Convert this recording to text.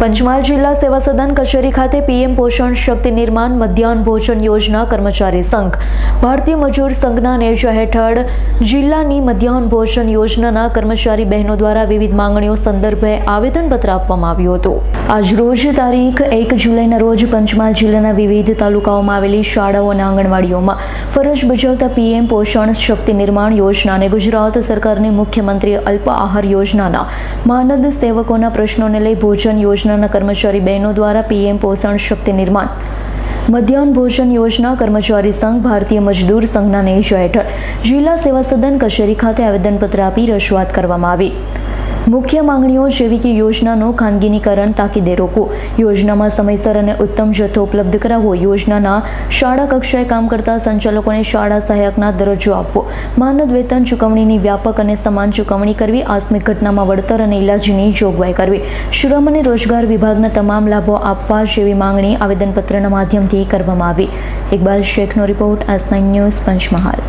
પંચમહાલ જિલ્લા સેવા સદન કચેરી ખાતે પીએમ પોષણ શક્તિ નિર્માણ મધ્યાહન ભોજન યોજના કર્મચારી સંઘ ભારતીય મજૂર સંઘના નેજા હેઠળ જિલ્લાની મધ્યાહન ભોજન યોજનાના કર્મચારી બહેનો દ્વારા વિવિધ માંગણીઓ સંદર્ભે આવેદનપત્ર આપવામાં આવ્યું હતું. આજરોજ તારીખ એક જુલાઈના રોજ પંચમહાલ જિલ્લાના વિવિધ તાલુકાઓમાં આવેલી શાળાઓ અને આંગણવાડીઓમાં ફરજ બજાવતા પીએમ પોષણ શક્તિ નિર્માણ યોજના અને ગુજરાત સરકારની મુખ્યમંત્રી અલ્પ આહાર યોજનાના માનદ સેવકોના પ્રશ્નોને લઈ ભોજન યોજનાના કર્મચારી બહેનો દ્વારા પીએમ પોષણ શક્તિ નિર્માણ. મધ્યાહન ભોજન યોજના કર્મચારી સંઘ ભારતીય મજદૂર સંઘના નેજા હેઠળ જિલ્લા સેવા સદન કચેરી ખાતે આવેદનપત્ર આપી રજૂઆત કરવામાં આવી. મુખ્ય માંગણીઓ જેવી કે યોજનાનું ખાનગીનીકરણ, તાકીદે રોકવું. યોજનામાં સમયસર અને ઉત્તમ જથ્થો ઉપલબ્ધ કરાવવો. યોજનાના શાળા કક્ષાએ કામ કરતા સંચાલકોને શાળા સહાયકના દરજ્જો આપવો. માનદ વેતન ચૂકવણીની વ્યાપક અને સમાન ચૂકવણી કરવી આકસ્મિક ઘટનામાં વળતર અને ઇલાજની જોગવાઈ કરવી. શ્રમ અને રોજગાર વિભાગના તમામ લાભો આપવા જેવી માંગણી આવેદનપત્રના માધ્યમથી કરવામાં આવી. ઇકબાલ શેખનો રિપોર્ટ આસ ન્યૂઝ પંચમહાલ.